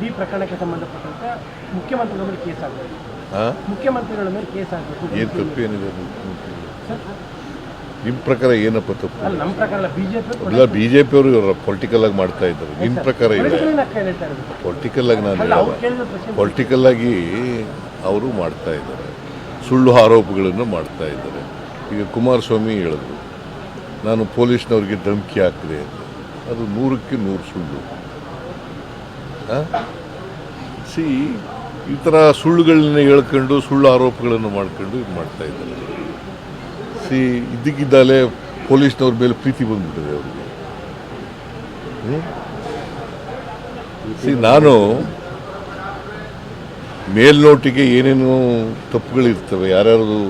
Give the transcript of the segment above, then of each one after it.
ಇಡೀ ಪ್ರಕರಣಕ್ಕೆ ಸಂಬಂಧಪಟ್ಟಂತೆ ಮುಖ್ಯಮಂತ್ರಿಗಳ ಮೇಲೆ ಕೇಸ್ ಆಗಬೇಕು? ಮುಖ್ಯಮಂತ್ರಿಗಳ ಮೇಲೆ ಕೇಸ್ ಆಗಬೇಕು ಏನು ತಪ್ಪೇನಿದೆ ನಿಮ್ಮ ಪ್ರಕಾರ ಏನಪ್ಪ ತಪ್ಪು? ಅಲ್ಲ ನಮ್ಮ ಪ್ರಕಾರ ಬಿಜೆಪಿ ಇಲ್ಲ ಬಿ ಜೆ ಇವರು ಪೊಲಿಟಿಕಲ್ ಆಗಿ ಮಾಡ್ತಾ ಇದ್ದಾರೆ. ನಿಮ್ಮ ಪ್ರಕಾರ ಇದೆ ಪೊಲಿಟಿಕಲ್ ಆಗಿ ನಾನು ಅವ್ರು ಪೊಲಿಟಿಕಲ್ ಆಗಿ ಅವರು ಮಾಡ್ತಾ ಇದ್ದಾರೆ. ಸುಳ್ಳು ಆರೋಪಗಳನ್ನು ಮಾಡ್ತಾ ಇದ್ದಾರೆ. ಈಗ ಕುಮಾರಸ್ವಾಮಿ ಹೇಳಿದ್ರು ನಾನು ಪೊಲೀಸ್ನವ್ರಿಗೆ ಧಮಕಿ ಹಾಕಿದೆ ಅಂತ. ಅದು ನೂರಕ್ಕೆ ನೂರು ಸುಳ್ಳು. ಸಿ, ಈ ಥರ ಸುಳ್ಳುಗಳನ್ನ ಹೇಳ್ಕೊಂಡು, ಸುಳ್ಳು ಆರೋಪಗಳನ್ನು ಮಾಡ್ಕೊಂಡು ಇದು ಮಾಡ್ತಾ ಇದ್ದಾರೆ. ಸಿ, ಇದ್ದಕ್ಕಿದ್ದಾಲೆ ಪೊಲೀಸ್ನವ್ರ ಮೇಲೆ ಪ್ರೀತಿ ಬಂದ್ಬಿಟ್ಟಿದೆ ಅವ್ರಿಗೆ? ಸಿ, ನಾನು ಮೇಲ್ನೋಟಿಗೆ ಏನೇನು ತಪ್ಪುಗಳಿರ್ತವೆ, ಯಾರ್ಯಾರದು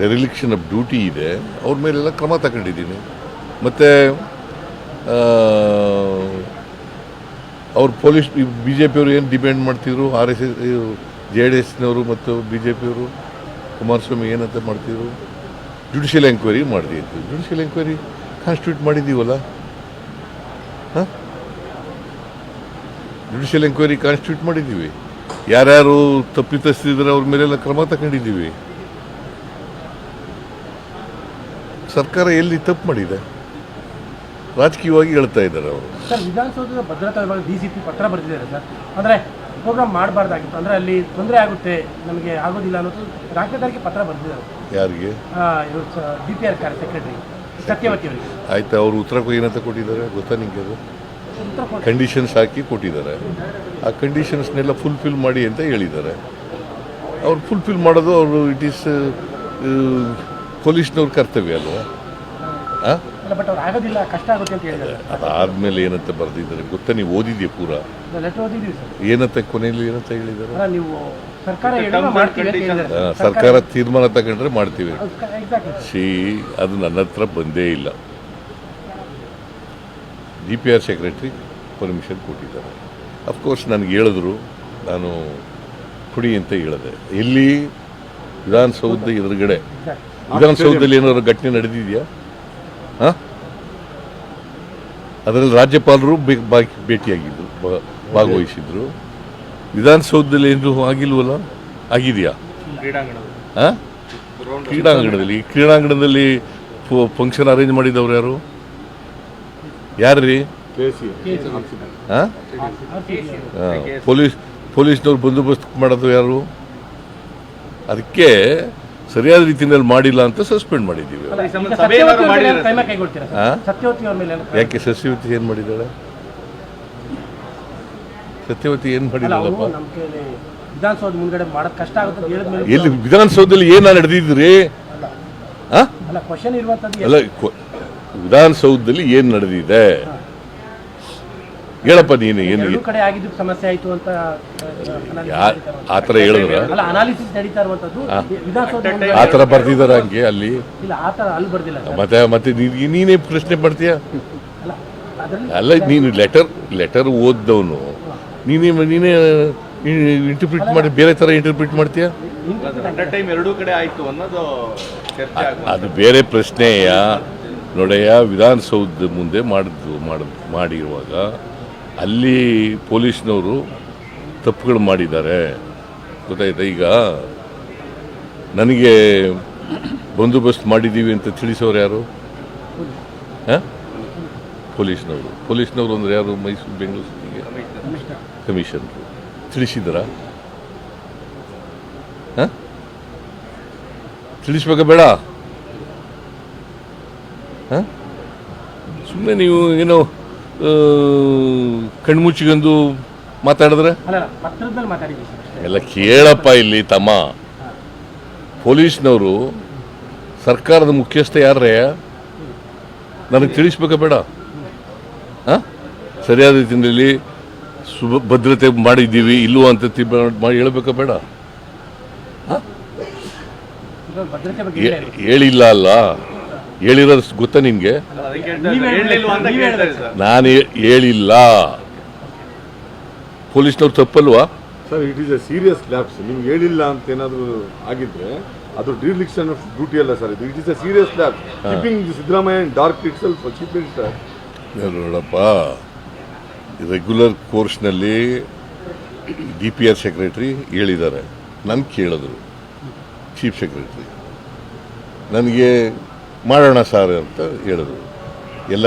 ಡೆರಿಲಿಕ್ಷನ್ ಆಫ್ ಡ್ಯೂಟಿ ಇದೆ, ಅವ್ರ ಮೇಲೆಲ್ಲ ಕ್ರಮ ತಗೊಂಡಿದ್ದೀನಿ. ಮತ್ತು ಅವ್ರು ಪೊಲೀಸ್ ಬಿ ಜೆ ಪಿಯವರು ಏನು ಡಿಪೆಂಡ್ ಮಾಡ್ತಿದ್ರು? R S S J D ಎಸ್ನವರು ಮತ್ತು ಬಿ ಜೆ ಪಿಯವರು ಕುಮಾರಸ್ವಾಮಿ ಏನಂತ ಮಾಡ್ತಿದ್ರು? ಜುಡಿಷಿಯಲ್ ಎಂಕ್ವೈರಿ ಮಾಡಿದ್ದು ಜುಡಿಷಿಯಲ್ ಎಂಕ್ವೈರಿ ಕಾನ್ಸ್ಟಿಟ್ಯೂಟ್ ಮಾಡಿದ್ದೀವಲ್ಲ? ಹಾಂ? ಜುಡಿಷಿಯಲ್ ಎಂಕ್ವೈರಿ ಕಾನ್ಸ್ಟಿಟ್ಯೂಟ್ ಮಾಡಿದ್ದೀವಿ. ಯಾರ್ಯಾರು ತಪ್ಪಿತಸ್ಥಿದ್ರೆ ಅವ್ರ ಮೇಲೆಲ್ಲ ಕ್ರಮ ತಗೊಂಡಿದ್ದೀವಿ. ಸರ್ಕಾರ ಎಲ್ಲಿ ತಪ್ಪು ಮಾಡಿದೆ? ರಾಜಕೀಯವಾಗಿ ಹೇಳ್ತಾ ಇದ್ದಾರೆ ಅವರು. ಸರ್ ವಿಧಾನಸೌಧದ ಭದ್ರತಾ ವಿಭಾಗ ಡಿ ಸಿ ಪಿ ಪತ್ರ ಬರೆದಿದ್ದಾರೆ ಸರ್. ಅಂದರೆ ಪ್ರೋಗ್ರಾಮ್ ಮಾಡಬಾರ್ದಾಗಿತ್ತು. ಅಂದರೆ ಅಲ್ಲಿ ತೊಂದರೆ ಆಗುತ್ತೆ ನಮಗೆ ಆಗೋದಿಲ್ಲ ಅನ್ನೋದು ರಾಜ್ಯದವರಿಗೆ ಪತ್ರ ಬರೆದಿದ್ದಾರೆ. ಯಾರಿಗೆ? ಡಿ ಪಿ ಆರ್ ಕಾರ್ಯ ಸೆಕ್ರೆಟರಿ ಸತ್ಯವತಿ ಅವರಿಗೆ. ಆಯ್ತಾ ಅವರು ಉತ್ತರ ಏನಂತ ಕೊಟ್ಟಿದ್ದಾರೆ? ಗೊತ್ತಾ ನಿಮಗೆ ಅದು? ಕಂಡೀಷನ್ಸ್ ಹಾಕಿ ಕೊಟ್ಟಿದ್ದಾರೆ. ಆ ಕಂಡೀಷನ್ಸ್ನೆಲ್ಲ ಫುಲ್ಫಿಲ್ ಮಾಡಿ ಅಂತ ಹೇಳಿದ್ದಾರೆ. ಅವ್ರು ಫುಲ್ಫಿಲ್ ಮಾಡೋದು ಅವರು ಇಟ್ ಈಸ್ ಪೊಲೀಸ್ನವ್ರ ಕರ್ತವ್ಯ ಅಲ್ವಾ? ಹಾಂ ಅಲ್ಲ ಬಟ್ ಅವ್ರು ಆಗೋದಿಲ್ಲ ಕಷ್ಟ ಆಗುತ್ತೆ ಅಂತ ಹೇಳಿದ್ದಾರೆ. ಅದಾದ್ಮೇಲೆ ಏನಂತ ಬರೆದಿದ್ದಾರೆ? ಗೊತ್ತಾ ನೀವು ಓದಿದ್ಯಾ ಪೂರ? ಲೆಟರ್ ಓದಿದ್ದೀವಿ ಸರ್. ಏನಂತ ಕೊನೆಯಲ್ಲಿ ಏನಂತ ಹೇಳಿದ್ದಾರೆ? ಅಲ್ಲ ನೀವು ಸರ್ಕಾರ ಹೇಳಿದ್ರೆ ಮಾಡ್ತೀವಿ ಅಂತ ಹೇಳಿದ್ದಾರೆ. ಆ, ಸರ್ಕಾರ ತೀರ್ಮಾನ ತಗೊಂಡ್ರೆ ಮಾಡ್ತೀವಿ. ಎಕ್ಸಾಕ್ಟ್ಲಿ ಸಿ ಅದು ನನ್ನ ಹತ್ರ ಬಂದೇ ಇಲ್ಲ. G P R secretary permission ಕೊಟ್ಟಿದ್ದಾರೆ. ಅಫ್ಕೋರ್ಸ್ ನನಗೆ ಹೇಳಿದ್ರು ನಾನು ಕುಡಿ ಅಂತ ಹೇಳಿದೆ. ಎಲ್ಲಿ? ವಿಧಾನಸೌಧ ಎದುರುಗಡೆ. ವಿಧಾನಸೌಧದಲ್ಲಿ ಏನಾದ್ರು ಘಟನೆ ನಡೆದಿದೆಯಾ? ಅದರಲ್ಲಿ ರಾಜ್ಯಪಾಲರು ಭೇಟಿಯಾಗಿದ್ದರು ಬಾ- ಭಾಗವಹಿಸಿದ್ರು. ವಿಧಾನಸೌಧದಲ್ಲಿ ಏನು ಆಗಿಲ್ವಲ್ಲ? ಆಗಿದೆಯಾ? ಆ? ಕ್ರೀಡಾಂಗಣದಲ್ಲಿ. ಈ ಕ್ರೀಡಾಂಗಣದಲ್ಲಿ ಫಂಕ್ಷನ್ ಅರೇಂಜ್ ಮಾಡಿದವ್ರು ಯಾರು? ಯಾರ್ರೀ? ಪೊಲೀಸ್ ಪೊಲೀಸ್ನವ್ರು ಬಂದೋಬಸ್ತ್ ಮಾಡೋದು ಯಾರು? ಅದಕ್ಕೆ ಸರಿಯಾದ ರೀತಿಯಲ್ಲಿ ಮಾಡಿಲ್ಲ ಅಂತ ಸಸ್ಪೆಂಡ್ ಮಾಡಿದ್ದೀವಿ. ಯಾಕೆ ಸಸ್ಯವತಿ ಏನು ಮಾಡಿದ್ದಾಳೆ? ಸತ್ಯವತಿ ಏನು ಮಾಡಿದ್ದಾಳಪ್ಪ? ವಿಧಾನಸೌಧ ಮುಂದ್ಗಡೆ ಮಾಡೋದು ಕಷ್ಟ ಆಗುತ್ತೆ ಎಲ್ಲಿ ವಿಧಾನಸೌಧದಲ್ಲಿ ಏನ ನಡೆದಿದ್ರಿ? ಅಲ್ಲ. ಅಲ್ಲ ಕ್ವಶನ್ ಇರುವಂತದ್ದು ಅಲ್ಲ ಕೊ- ವಿಧಾನಸೌಧದಲ್ಲಿ ಏನು ನಡೆದಿದೆ? ಹೇಳಪ್ಪ ನೀನು ಏನು ಎರಡು ಕಡೆ ಆಗಿದ್ದು ಸಮಸ್ಯೆ ಆಯ್ತು ಅಂತ ಆ ಥರ ಹೇಳಿದ್ರ? ಅಲ್ಲ ಅನಾಲಿಸಿಸ್ ನಡೀತಾ ಇರುವಂತದ್ದು ವಿಧಾನಸೌಧ ಆ ಥರ ಬರ್ದಿದಾರ ಹಂಗೆ ಅಲ್ಲಿ? ಇಲ್ಲ ಆ ತರ ಅಲ್ಲಿ ಬರ್ದಿಲ್ಲ ಮತ್ತೆ ಮತ್ತೆ ನೀನೇ ಪ್ರಶ್ನೆ ಪಡ್ತೀಯ? ಅಲ್ಲ ಅಲ್ಲ ನೀನು ಲೆಟರ್ ಲೆಟರ್ ಓದ್ದವನು. ನೀನೇ ನೀನೇ ಇಂಟರ್ಪ್ರಿಟ್ ಮಾಡಿ ಬೇರೆ ಥರ ಇಂಟರ್ಪ್ರಿಟ್ ಮಾಡ್ತೀಯ? ಎರಡೂ ಕಡೆ ಆಯ್ತು ಅನ್ನೋದು ಅದು ಬೇರೆ ಪ್ರಶ್ನೆಯ? ನೋಡಯ್ಯ ವಿಧಾನಸೌಧ ಮುಂದೆ ಮಾಡಿದ್ದು ಮಾಡ್ ಮಾಡಿರುವಾಗ ಅಲ್ಲಿ ಪೊಲೀಸ್ನವರು ತಪ್ಪುಗಳು ಮಾಡಿದ್ದಾರೆ. ಗೊತ್ತಾಯ್ತಾ? ಈಗ ನನಗೆ ಬಂದೋಬಸ್ತ್ ಮಾಡಿದ್ದೀವಿ ಅಂತ ತಿಳಿಸೋರು ಯಾರು? ಹಾಂ? ಪೊಲೀಸ್ನವರು. ಪೊಲೀಸ್ನವರು ಅಂದರೆ ಯಾರು? ಮೈಸೂರು, ಬೆಂಗಳೂರು ಸಿಟಿಗೆ? ಕಮಿಷನ್ ತಿಳಿಸಿದ್ರ? ಹಾಂ? ತಿಳಿಸ್ಬೇಕಾ ಬೇಡ? ಸುಮ್ಮನೆ ನೀವು ಏನೋ ಕಣ್ಮುಚ್ಚಿಗಂದು ಮಾತಾಡಿದ್ರೆ? ಎಲ್ಲ ಕೇಳಪ್ಪ ಇಲ್ಲಿ ತಮ್ಮ. ಪೊಲೀಸ್ನವರು ಸರ್ಕಾರದ ಮುಖ್ಯಸ್ಥ ಯಾರೇ ನನಗೆ ತಿಳಿಸ್ಬೇಕಾ ಬೇಡ? ಹಾಂ ಸರಿಯಾದ ರೀತಿಯಲ್ಲಿ ಸುಭ ಭದ್ರತೆ ಮಾಡಿದ್ದೀವಿ ಇಲ್ಲವೋ ಅಂತ ಮಾಡಿ ಹೇಳ್ಬೇಕಾ ಬೇಡ? ಹೇಳಿಲ್ಲ ಅಲ್ಲ. ಹೇಳಿರೋದು ಗೊತ್ತಾ ನಿಮಗೆ? ನಾನು ಹೇಳಿಲ್ಲ. ಪೊಲೀಸ್ನವ್ರು ತಪ್ಪಲ್ವಾ? Sir it is a serious lapse ನಿಮ್ಗೆ ಹೇಳಿಲ್ಲ ಅಂತ ಏನಾದರೂ ಆಗಿದ್ರೆ ಅದು ಡಿಲಿಕ್ಷನ್ ಆಫ್ ಡ್ಯೂಟಿ ಅಲ್ಲ ಸರ್ ಇದು. It is a serious lapse keeping Siddaramaiah dark itself chief minister ನೋಡಪ್ಪ. ರೆಗ್ಯುಲರ್ ಕೋರ್ಸ್ನಲ್ಲಿ ಡಿ ಪಿ ಆರ್ ಸೆಕ್ರೆಟ್ರಿ ಹೇಳಿದ್ದಾರೆ. ನಾನು ಕೇಳಿದ್ರು. ಚೀಫ್ ಸೆಕ್ರೆಟ್ರಿ ನನಗೆ ಮಾಡೋಣ ಸರ್ ಅಂತ ಹೇಳಿದ್ರು. ಎಲ್ಲ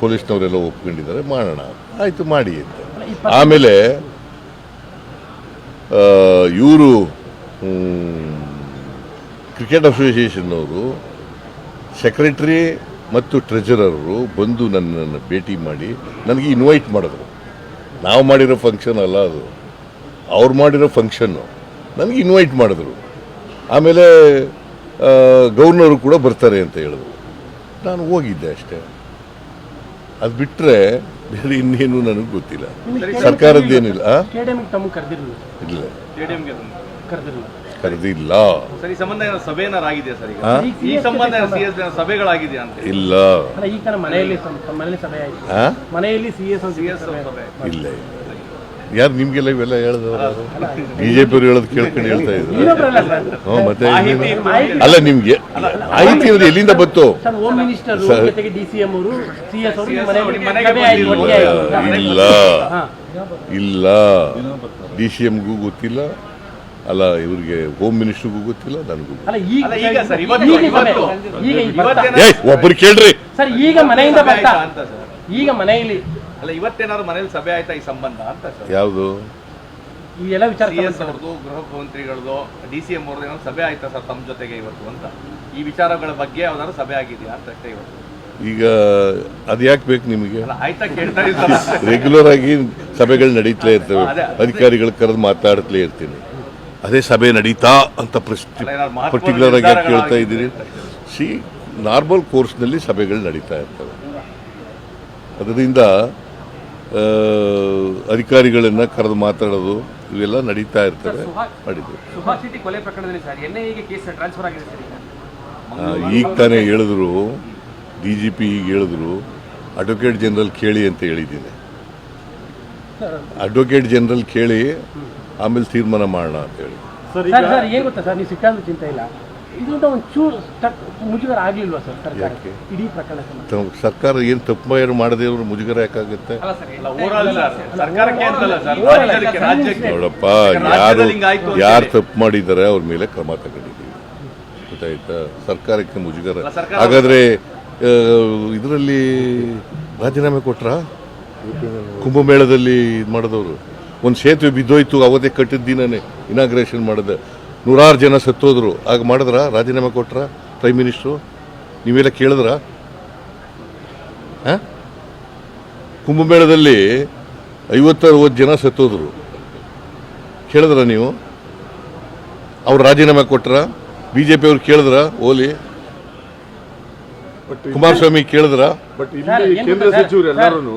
ಪೊಲೀಸ್ನವರೆಲ್ಲ ಒಪ್ಕೊಂಡಿದ್ದಾರೆ ಮಾಡೋಣ ಆಯಿತು ಮಾಡಿ ಅಂತ. ಆಮೇಲೆ ಇವರು ಕ್ರಿಕೆಟ್ ಅಸೋಸಿಯೇಷನ್ನವರು ಸೆಕ್ರೆಟ್ರಿ ಮತ್ತು ಟ್ರೆಜರರು ಬಂದು ನನ್ನನ್ನು ಭೇಟಿ ಮಾಡಿ ನನಗೆ ಇನ್ವೈಟ್ ಮಾಡಿದ್ರು. ನಾವು ಮಾಡಿರೋ ಫಂಕ್ಷನ್ ಅಲ್ಲ ಅದು. ಅವ್ರು ಮಾಡಿರೋ ಫಂಕ್ಷನ್ನು ನನಗೆ ಇನ್ವೈಟ್ ಮಾಡಿದ್ರು. ಆಮೇಲೆ ಗವರ್ನರು ಕೂಡ ಬರ್ತಾರೆ ಅಂತ ಹೇಳಿದ್ರು. ನಾನು ಹೋಗಿದ್ದೆ ಅಷ್ಟೇ. ಅದು ಬಿಟ್ಟರೆ ಬೇರೆ ಇನ್ನೇನು ನನಗೆ ಗೊತ್ತಿಲ್ಲ. ಸರ್ಕಾರದ್ದೇನಿಲ್ಲ ಇಲ್ಲ. ಕರೆದಿಲ್ಲ. ಸರ್ ಸಂಬಂಧ ಏನೋ ಸಭೆ ಏನಾರು ಆಗಿದೆ ಸರ್ ಈ ಸಂಬಂಧ ಸಿ ಎಸ್ ಸಭೆಗಳಾಗಿದೆಯಾ ಅಂತ? ಇಲ್ಲ. ಅಲ್ಲ ಈಗ ಮನೆಯಲ್ಲಿ ಸಂ- ಮನೆಯಲ್ಲಿ ಸಭೆ ಆಯಿತು. ಆ? ಮನೆಯಲ್ಲಿ ಸಿ ಎಸ್ ಸಿ ಎಸ್ ಸಭೆ. ಇಲ್ಲ ಇಲ್ಲ. ಯಾರು ನಿಮ್ಗೆಲ್ಲ ಇವೆಲ್ಲ ಹೇಳಿದವರು ಅವ್ರು ಹೇಳೋದು ಕೇಳ್ಕೊಂಡು ಹೇಳ್ತಾ ಇದ್ರು. ಹ್ಞೂ ಮತ್ತೆ ಅಲ್ಲ ನಿಮ್ಗೆ ಮಾಹಿತಿ ಅಂದ್ರೆ ಎಲ್ಲಿಂದ ಬಂತು? ಅವರು ಅವರು? ಇಲ್ಲ ಹಾ. ಇಲ್ಲ. ಡಿ ಸಿ ಎಮ್ಗೂ ಗೊತ್ತಿಲ್ಲ. ಅಲ್ಲ ಇವ್ರಿಗೆ ಹೋಮ್ ಮಿನಿಸ್ಟರ್ಗೂ ಗೊತ್ತಿಲ್ಲ ನನಗೂ ಅಲ್ಲ ಈಗ ಸರ್, ಇವತ್ತು- ಈಗ ಇವತ್ತು- ಈಗ ಈ ಇವತ್ತೇನ- ಬರ್ತಾ- ಏಯ್ ಒಬ್ಬರು ಕೇಳ್ರಿ. ಸರ್ ಈಗ ಮನೆಯಿಂದ ಸಭೆ ಅಂತ ಸರ್. ಈಗ ಮನೆಯಲ್ಲಿ ಅಲ್ಲ ಇವತ್ತೇನಾದ್ರು ಮನೇಲಿ ಸಭೆ ಆಯ್ತಾ ಈ ಸಂಬಂಧ ಅಂತ ಸರ್? ಯಾವುದು? ಈ ಎಲ್ಲ ವಿಚಾರ ಸಿ ಎಸ್ ಅವ್ರದ್ದು ಗೃಹ ಮಂತ್ರಿಗಳದ್ದು ಡಿ ಸಿ ಎಂ ಅವ್ರದ್ದು ಏನೋ ಸಭೆ ಆಯ್ತಾ ಸರ್ ತಮ್ಮ ಜೊತೆಗೆ ಇವತ್ತು ಅಂತ? ಈ ವಿಚಾರಗಳ ಬಗ್ಗೆ ಯಾವ್ದಾದ್ರು ಸಭೆ ಆಗಿದೆಯಾ ಅಂತ ಅಷ್ಟೇ ಇವತ್ತು. ಈಗ ಅದು ಯಾಕೆ ಬೇಕು ನಿಮಗೆ? ಅಲ್ಲ ಆಯ್ತಾ ಕೇಳ್ತಾ ಇದ್ದಾರೆ? ರೆಗ್ಯುಲರ್ ಆಗಿ ಸಭೆಗಳು ನಡೀತಲೇ ಇರ್ತವೆ. ಅಧಿಕಾರಿಗಳ ಅದೇ. ಅಧಿಕಾರಿಗಳು ಕರೆದು ಮಾತಾಡ್ತಲೇ ಇರ್ತೀನಿ. ಅದೇ ಸಭೆ ನಡೀತಾ ಅಂತ ಪ್ರಶ್ನೆ ಏನಾದ್ರು ಮಹತ್ವದ ಪರ್ಟಿಕ್ಯುಲರ್ ಆಗಿ ಯಾಕೆ ಕೇಳ್ತಾ ಇದ್ದೀರಿ? ಸಿ ನಾರ್ಮಲ್ ಕೋರ್ಸ್ನಲ್ಲಿ ಸಭೆಗಳು ನಡೀತಾ ಇರ್ತವೆ. ಅದರಿಂದ ಅಧಿಕಾರಿಗಳನ್ನ ಕರೆದು ಮಾತಾಡೋದು ಇವೆಲ್ಲ ನಡೀತಾ ಇರ್ತವೆ. ಮಾಡಿದ್ವಿ ಸುಭಾಷ್ ಕೊಲೆ ಪ್ರಕರಣದಲ್ಲಿ ಸರ್ ಎನ್ ಐಗೆ ಕೇಸ್ ಟ್ರಾನ್ಸ್ಫರ್ ಆಗಿದೆ ಸರ್ ಈಗ. ಈಗ ತಾನೇ ಹೇಳಿದ್ರು ಡಿ ಜಿ ಪಿ ಈಗ ಹೇಳಿದ್ರು ಅಡ್ವೊಕೇಟ್ ಜನರಲ್ ಕೇಳಿ ಅಂತ ಹೇಳಿದ್ದೀನಿ. ಅಡ್ವೊಕೇಟ್ ಜನರಲ್ ಕೇಳಿ ಆಮೇಲೆ ತೀರ್ಮಾನ ಮಾಡೋಣ ಅಂತ ಹೇಳಿ ಇದರಿಂದ ಒಂದು ಚೂರು ಮುಜುಗರ ಆಗ್ಲಿಲ್ವಾ ಸರ್ ಸರ್ಕಾರ? ಇಡೀ ಏನು ತಪ್ಪು ಏನು ಮಾಡದೇ ಇರೋರು ಮುಜುಗರ ಯಾಕಾಗುತ್ತೆ? ಅಲ್ಲ ಸರ್ ಅಲ್ಲ ಸರ್. ಸರ್ಕಾರಕ್ಕೆ ಅಂತಲ್ಲ ಸರ್ ರಾಜ್ಯಕ್ಕೆ. ರಾಜ್ಯಕ್ಕೆ ನೋಡಪ್ಪ ಯಾರು ಯಾರು ತಪ್ಪು ಮಾಡಿದ್ದಾರೆ ಅವ್ರ ಮೇಲೆ ಕ್ರಮ ತಗೊಂಡಿದ್ದೀವಿ. ಗೊತ್ತಾಯ್ತಾ? ಸರ್ಕಾರಕ್ಕೆ ಮುಜುಗರ. ಹಾಗಾದ್ರೆ ಇದರಲ್ಲಿ ರಾಜೀನಾಮೆ ಕೊಟ್ರಾ? ಕುಂಭಮೇಳದಲ್ಲಿ ಇದು ಮಾಡಿದವರು. ಒಂದು ಸೇತುವೆ ಬಿದ್ದೋಯ್ತು ಅವತ್ತೇ ಕಟ್ಟಿದ ದಿನನೇ ಇನಾಗ್ರೇಷನ್ ಮಾಡಿದೆ. ನೂರಾರು ಜನ ಸತ್ತೋದ್ರು. ಆಗ ಮಾಡಿದ್ರ? ರಾಜೀನಾಮೆ ಕೊಟ್ರ? ಪ್ರೈಮ್ ಮಿನಿಸ್ಟ್ರು ನೀವೆಲ್ಲ ಕೇಳಿದ್ರ? ಕುಂಭಮೇಳದಲ್ಲಿ ಐವತ್ತರವತ್ತು ಜನ ಸತ್ತೋದ್ರು. ಕೇಳಿದ್ರ ನೀವು? ಅವ್ರು ರಾಜೀನಾಮೆ ಕೊಟ್ರ? ಬಿ ಜೆ ಪಿ ಅವ್ರು ಕೇಳಿದ್ರ? ಓಲಿ? ಕುಮಾರಸ್ವಾಮಿ ಕೇಳಿದ್ರ? ಬಟ್ ಕೇಂದ್ರ ಸಚಿವರು ಎಲ್ಲರೂ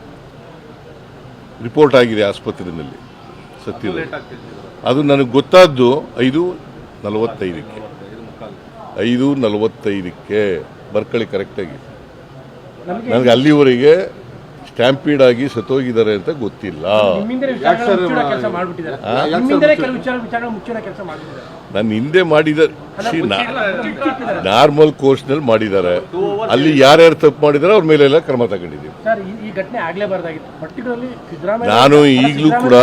ರಿಪೋರ್ಟ್ ಆಗಿದೆ ಆಸ್ಪತ್ರೆಯಲ್ಲಿ. ಸತ್ತಿದೆ ಅದು ನನಗೆ ಗೊತ್ತಾದ್ದು ಐದು ನಲವತ್ತೈದಕ್ಕೆ. ಐದು ನಲವತ್ತೈದಕ್ಕೆ. ಬರ್ಕಳಿ ಕರೆಕ್ಟಾಗಿ ನನಗೆ ಅಲ್ಲಿವರೆಗೆ ಸ್ಟ್ಯಾಂಪೀಡ್ ಆಗಿ ಸತ್ತೋಗಿದ್ದಾರೆ ಅಂತ ಗೊತ್ತಿಲ್ಲ. ನನ್ನ ಹಿಂದೆ ಮಾಡಿದ ನಾರ್ಮಲ್ ನಾರ್ಮಲ್ ಕೋರ್ಸ್ನಲ್ಲಿ ಮಾಡಿದ್ದಾರೆ. ಅಲ್ಲಿ ಯಾರ್ಯಾರು ತಪ್ಪು ಮಾಡಿದಾರೆ ಅವ್ರ ಮೇಲೆಲ್ಲ ಕ್ರಮ ತಗೊಂಡಿದ್ದೀವಿ. ಸರ್ ಈ- ಈ ಘಟನೆ ಆಗ್ಲೇಬಾರ್ದಾಗಿತ್ತು. ಪರ್ಟಿಕ್ಯುಲರ್ಲಿ ನಾನು ಈಗಲೂ ಕೂಡ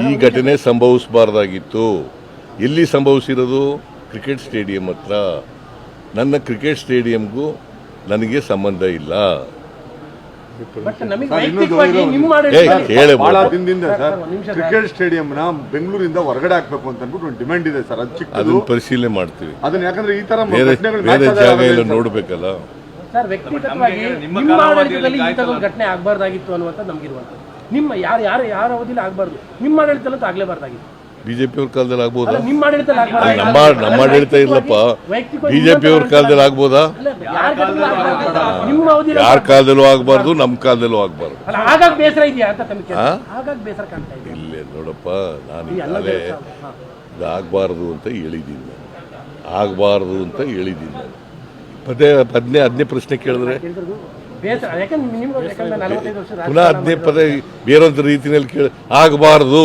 ಈ ಘಟನೆ ಸಂಭವಿಸಬಾರ್ದಾಗಿತ್ತು. ಎಲ್ಲಿ ಸಂಭವಿಸಿರೋದು? ಕ್ರಿಕೆಟ್ ಸ್ಟೇಡಿಯಂ ಹತ್ರ. ನನ್ನ ಕ್ರಿಕೆಟ್ ಸ್ಟೇಡಿಯಂಗೂ ನನಗೆ ಸಂಬಂಧ ಇಲ್ಲ. ಬಹಳ. ದಿನದಿಂದ ಸರ್. ಕ್ರಿಕೆಟ್ ಸ್ಟೇಡಿಯಂನ ಬೆಂಗಳೂರಿಂದ ಹೊರಗಡೆ ಹಾಕ್ಬೇಕು ಅಂತ ಅಂದ್ಬಿಟ್ಟು ಒಂದು ಡಿಮ್ಯಾಂಡ್ ಇದೆ ಸರ್. ಅದು ಚಿಕ್ಕದು. ಅದನ್ನ ಪರಿಶೀಲನೆ ಮಾಡ್ತೀವಿ. ಅದನ್ನ ಯಾಕಂದ್ರೆ ಈ ತರ ಬೇರೆ ಜಾಗ ಎಲ್ಲ ನೋಡ್ಬೇಕಲ್ಲ. ಸರ್ ವ್ಯಕ್ತಿಗತವಾಗಿ ನಿಮ್ಮ ಆಡಳಿತದಲ್ಲಿ ಆಯ್ತಲ್ಲ. ಇಂಥದ್ದೊಂದು ಘಟನೆ ಆಗಬಾರ್ದಾಗಿತ್ತು ಅನ್ನುವಂಥ ನಮಗಿರುವಂಥದ್ದು. ನಿಮ್ಮ ಯಾರು ಯಾರು ಯಾರ ಅವಧಿಲಿ ಆಗಬಾರ್ದು? ನಿಮ್ಮ ಆಡಳಿತದಲ್ಲಂತೂ ಆಗಲೇಬಾರ್ದಾಗಿತ್ತು. ಬಿಜೆಪಿ ಅವ್ರ ಕಾಲದಲ್ಲಿ ಆಗ್ಬೋದಾ? ನಿಮ್ಮ ನಮ್ಮ ಆಡಳಿತ ಇಲ್ಲಪ್ಪ. ಬಿಜೆಪಿ ಅವ್ರ ಕಾಲದಲ್ಲಿ ಆಗ್ಬೋದಾ? ಯಾರ ಕಾಲದಲ್ಲೂ ಆಗ್ಬಾರ್ದು. ನಮ್ಮ ಕಾಲದಲ್ಲೂ ಆಗ್ಬಾರ್ದು ಇಲ್ಲೇ ನೋಡಪ್ಪ ನಾನು ಈಗಾಗಲೇ ಇದು ಆಗಬಾರ್ದು ಅಂತ ಹೇಳಿದ್ದೀನಿ ನಾನು. ಆಗಬಾರ್ದು ಅಂತ ಹೇಳಿದ್ದೀನಿ ನಾನು. ಪದೇ ಹದಿನೇ ಹದಿನೇ ಪ್ರಶ್ನೆ ಕೇಳಿದ್ರೆ? ಪುನಃ ಹದಿನೇ ಪದೇ ಪದ ಬೇರೊಂದು ರೀತಿಯಲ್ಲಿ ಕೇಳಿ ಆಗಬಾರ್ದು.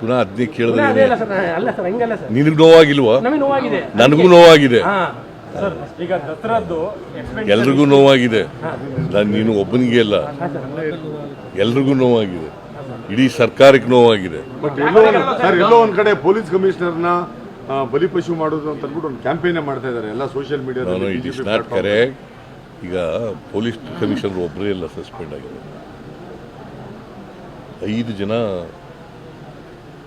ಪುನಃ ಅದನ್ನೇ ಇಲ್ಲ, ಕೇಳಿದ್ರೆ ಅಲ್ಲ ಸರ್ ಅಲ್ಲ ಸರ್ ಹಂಗಲ್ಲ ಸರ್. ನಿನಗೆ ನೋವಾಗಿಲ್ವಾ? ನಮಗೆ ನೋವಾಗಿದೆ. ನನಗೂ ನೋವಾಗಿದೆ. ಹಾ. ಸರ್ ಈಗ ದಸರಾದ್ದು ಎಲ್ರಿಗೂ ನೋವಾಗಿದೆ. ನಾನು ನೀನು ಒಬ್ಬನಿಗೆ ಅಲ್ಲ. ಎಲ್ರಿಗೂ ನೋವಾಗಿದೆ. ಇಡೀ ಸರ್ಕಾರಕ್ಕೆ ನೋವಾಗಿದೆ. ಬಟ್ ಎಲ್ಲೋ ಒಂದ್- ಸರ್ ಎಲ್ಲೋ ಒಂದ್ ಕಡೆ ಪೊಲೀಸ್ ಕಮಿಷನರ್ನ ಬಲಿ ಬಲಿಪಶು ಮಾಡೋದು ಅಂತ ಅಂದ್ಬಿಟ್ಟು ಒಂದು ಕ್ಯಾಂಪೇನ್ ಮಾಡ್ತಾ ಇದ್ದಾರೆ ಎಲ್ಲ ಸೋಷಿಯಲ್ ನಾನು ಮೀಡಿಯಾದಲ್ಲಿ ಇಟ್ ಇಸ್ ನಾಟ್ ಕರೆಕ್ಟ್ ಈಗ ಪೊಲೀಸ್ ಕಮಿಷನರ್ ಒಬ್ಬರೇ ಎಲ್ಲ ಸಸ್ಪೆಂಡ್ ಆಗಿದೆ ಐದು ಜನ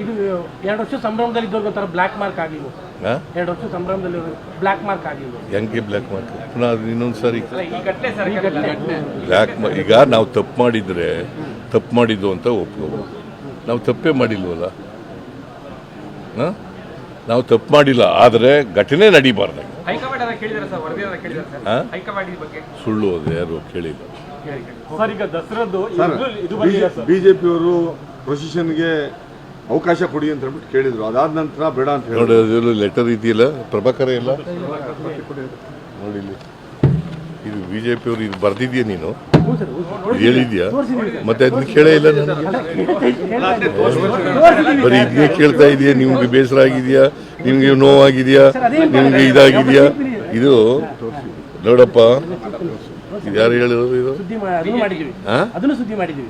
ಇದು ಎರಡು ವರ್ಷ ಸಂಭ್ರಮದಲ್ಲಿ ಇದ್ದವ್ರಿಗೆ ಒಂಥರ ಬ್ಲ್ಯಾಕ್ ಮಾರ್ಕ್ ಆಗಿಲ್ಲ ಹಾಂ? ಎರಡು ವರ್ಷ ಸಂಭ್ರಮದಲ್ಲಿ ಬ್ಲ್ಯಾಕ್ ಮಾರ್ಕ್ ಆಗಿಲ್ಲ ಹೆಂಗೆ ಬ್ಲ್ಯಾಕ್ ಮಾರ್ಕ್ ಪುನಃ ಇನ್ನೊಂದು ಸಾರಿ. ಈ ಘಟನೆ ಸರ್ ಘಟನೆ. ಬ್ಲ್ಯಾಕ್ ಈಗ ನಾವು ತಪ್ಪು ಮಾಡಿದರೆ ತಪ್ಪು ಮಾಡಿದ್ದು ಅಂತ ಒಪ್ಕೋಬೋದು. ನಾವು ತಪ್ಪೇ ಮಾಡಿಲ್ವಲ್ಲ? ಹಾಂ? ನಾವು ತಪ್ಪು ಮಾಡಿಲ್ಲ ಆದರೆ ಘಟನೆ ನಡೀಬಾರ್ದು. ಸುಳ್ಳು ಅದು ಯಾರು ಕೇಳಿಲ್ಲ. ಸರ್ ಈಗ ದಸರಾದ್ದು ಸರ್ ಇದು ಬಿಜೆಪಿಯವರು ಪ್ರೊಸಿಷನ್ಗೆ ಅವಕಾಶ ಕೊಡಿ ಅಂತ ಹೇಳ್ಬಿಟ್ಟು ಕೇಳಿದ್ರು. ಅದಾದ ನಂತರ ಬೇಡ ಅಂತ ನೋಡಿ ಹೇಳಿದ್ರು ಅದೆಲ್ಲ ಲೆಟರ್ ಇದೆಯಲ್ಲ? ಪ್ರಭಾಕರ ಇಲ್ಲ? ನೋಡಿ ಇಲ್ಲಿ. ಇದು ಬಿ ಜೆ ಪಿಯವರು ಇದು ಬರ್ದಿದ್ಯಾ ನೀನು? ಹೇಳಿದ್ಯಾ? ಮತ್ತೆ ಅದನ್ನ ಕೇಳೇ ಇಲ್ಲ ನಾನು. ಬರೀ ಇದನ್ನೇ ಕೇಳ್ತಾ ಇದೆಯಾ? ನಿಮ್ಗೆ ಬೇಸರ ಆಗಿದೆಯಾ? ನಿಮ್ಗೆ ನೋವಾಗಿದೆಯಾ? ನಿಮ್ಗೆ ಇದಾಗಿದೆಯಾ? ಇದು ನೋಡಪ್ಪ ಇದು ಯಾರು ಹೇಳಿರೋದು ಇದು?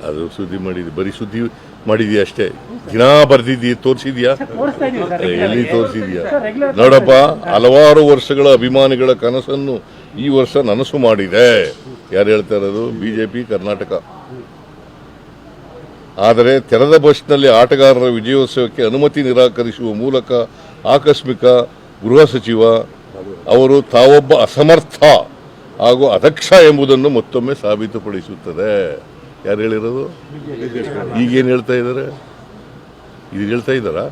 ಅದು ಸುದ್ದಿ ಮಾಡಿದ್ವಿ ಬರೀ ಸುದ್ದಿ ಮಾಡಿದ್ಯಾ ಅಷ್ಟೇ? ದಿನಾ ಬರೆದಿದ್ದಿ ತೋರಿಸಿದ್ಯಾ? ಎಲ್ಲಿ ತೋರಿಸಿದ್ಯಾ? ನೋಡಪ್ಪ ಹಲವಾರು ವರ್ಷಗಳ ಅಭಿಮಾನಿಗಳ ಕನಸನ್ನು ಈ ವರ್ಷ ನನಸು ಮಾಡಿದೆ. ಯಾರು ಹೇಳ್ತಾ ಇರೋದು? ಬಿಜೆಪಿ ಕರ್ನಾಟಕ. ಆದರೆ ತೆರೆದ ಬಸ್ನಲ್ಲಿ ಆಟಗಾರರ ವಿಜಯೋತ್ಸವಕ್ಕೆ ಅನುಮತಿ ನಿರಾಕರಿಸುವ ಮೂಲಕ ಆಕಸ್ಮಿಕ ಗೃಹ ಸಚಿವ ಅವರು ತಾವೊಬ್ಬ ಅಸಮರ್ಥ ಹಾಗೂ ಅದಕ್ಷ ಎಂಬುದನ್ನು ಮತ್ತೊಮ್ಮೆ ಸಾಬೀತುಪಡಿಸುತ್ತದೆ. ಯಾರು ಹೇಳಿರೋದು? ಈಗೇನು ಹೇಳ್ತಾ ಇದ್ದಾರೆ? ಇದು ಹೇಳ್ತಾ ಇದ್ದಾರಾ?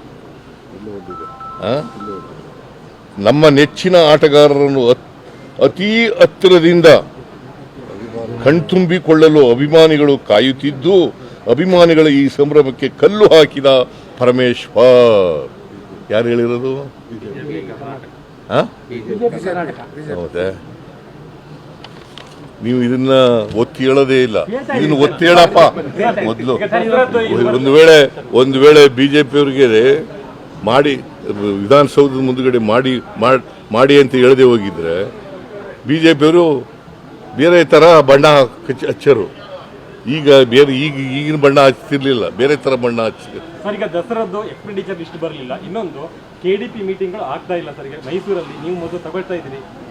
ನಮ್ಮ ನೆಚ್ಚಿನ ಆಟಗಾರರನ್ನು ಅತ್- ಅತೀ ಹತ್ತಿರದಿಂದ ಕಣ್ತುಂಬಿಕೊಳ್ಳಲು ಅಭಿಮಾನಿಗಳು ಕಾಯುತ್ತಿದ್ದು ಅಭಿಮಾನಿಗಳ ಈ ಸಂಭ್ರಮಕ್ಕೆ ಕಲ್ಲು ಹಾಕಿದ ಪರಮೇಶ್ವರ್. ಯಾರು ಹೇಳಿರೋದು? ಹೌದಾ. ನೀವು ಇದನ್ನ ಒತ್ತಿ ಹೇಳೋದೇ ಇಲ್ಲ. ಇದನ್ನ ಒತ್ತಿ ಹೇಳಪ್ಪ. ಮೊದಲು ಒಂದು ವೇಳೆ ಒಂದು ವೇಳೆ ಬಿಜೆಪಿಯವರಿಗೆ ಮಾಡಿ, ವಿಧಾನಸೌಧದ ಮುಂದುಗಡೆ ಮಾಡಿ ಮಾಡ್- ಅಂತ ಹೇಳದೆ ಹೋಗಿದ್ರೆ, ಬಿಜೆಪಿಯವರು ಬೇರೆ ತರ ಬಣ್ಣ ಹಚ್ಚ- ಹಚ್ಚರು. ಈಗ ಬೇರೆ, ಈಗ ಈಗಿನ ಬಣ್ಣ ಹಚ್ತಿರ್ಲಿಲ್ಲ. ಬೇರೆ ತರ ಬಣ್ಣ ಹಚ್ಚಿದ್ರು ಸರ್, ಈಗ ದಸರಾದ್ದು ಎಕ್ಸ್ಪೆಂಡಿಚರ್ ಲಿಸ್ಟ್ ಬರಲಿಲ್ಲ. ಇನ್ನೊಂದು ಕೆ ಡಿ ಪಿ ಮೀಟಿಂಗ್ಗಳು ಆಗ್ತಾ ಇಲ್ಲ ಸರ್. ಮೈಸೂರಲ್ಲಿ ನೀವು ಮೊದಲು ತಗೊಳ್ತಾ ಇದ್ದೀರಿ.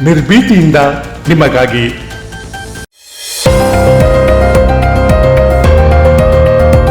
ನಿರ್ಭೀತಿಯಿಂದ ನಿಮಗಾಗಿ